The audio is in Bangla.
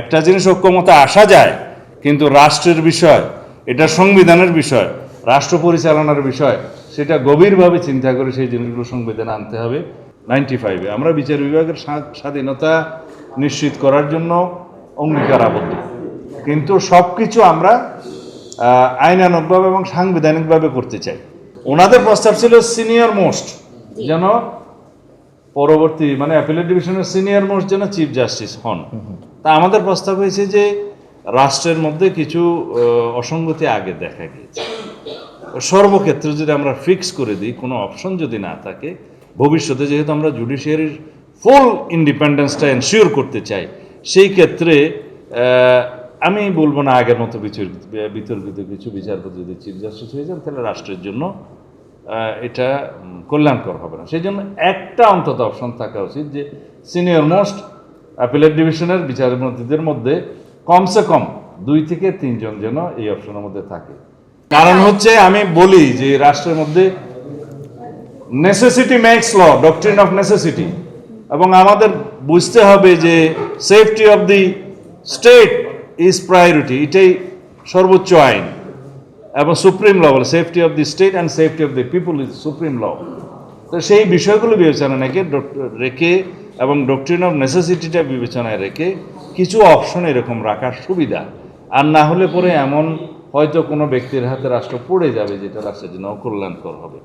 একটা জিনিস ঐক্যমতে আসা যায় কিন্তু রাষ্ট্রের বিষয় এটা সংবিধানের বিষয় রাষ্ট্র পরিচালনার বিষয় সেটা গভীরভাবে চিন্তা করে সেই জিনিসগুলো সংবিধানে আনতে হবে। নাইনটি ফাইভে আমরা বিচার বিভাগের স্বাধীনতা নিশ্চিত করার জন্য অঙ্গীকার আবদ্ধ কিন্তু সব কিছু আমরা আইনানুগভাবে এবং সাংবিধানিকভাবে করতে চাই। ওনাদের প্রস্তাব ছিল সিনিয়র মোস্ট যেন পরবর্তী মানে অ্যাপিলেট ডিভিশনের সিনিয়র মোস্ট যেন চিফ জাস্টিস হন। তা আমাদের প্রস্তাব হয়েছে যে রাষ্ট্রের মধ্যে কিছু অসঙ্গতি আগে দেখা গিয়েছে। সর্বক্ষেত্রে যদি আমরা ফিক্স করে দিই, কোনো অপশন যদি না থাকে, ভবিষ্যতে যেহেতু আমরা জুডিশিয়ারির ফুল ইন্ডিপেন্ডেন্সটা এনশিওর করতে চাই, সেই ক্ষেত্রে আমি বলব না আগের মতো বিতর্কিত কিছু বিচারপতি যদি চিফ জাস্টিস হয়ে যান, তাহলে রাষ্ট্রের জন্য এটা কল্যাণকর হবে না। সেই জন্য একটা অন্তত অপশন থাকা উচিত যে সিনিয়র মোস্ট অ্যাপিলেট ডিভিশনের বিচারপতিদের মধ্যে কমসে কম দুই থেকে তিনজন যেন এই অপশনের মধ্যে থাকে। কারণ হচ্ছে আমি বলি যে রাষ্ট্রের মধ্যে necessity makes law doctrine of necessity এবং আমাদের বুঝতে হবে যে safety of the state is priority এটাই সর্বোচ্চ আইন। এবং সুপ্রিম ল বলে safety of the state and safety of the people is supreme law তো সেই বিষয়গুলো বিবেচনা নাকি রেখে এবং ডক্ট্রিন অফ নেসেসিটিটা বিবেচনায় রেখে কিছু অপশন এরকম রাখার সুবিধা। আর না হলে পরে এমন হয়তো কোনো ব্যক্তির হাতে রাষ্ট্র পড়ে যাবে, যেটা রাষ্ট্রের জন্য অকল্যাণকর হবে।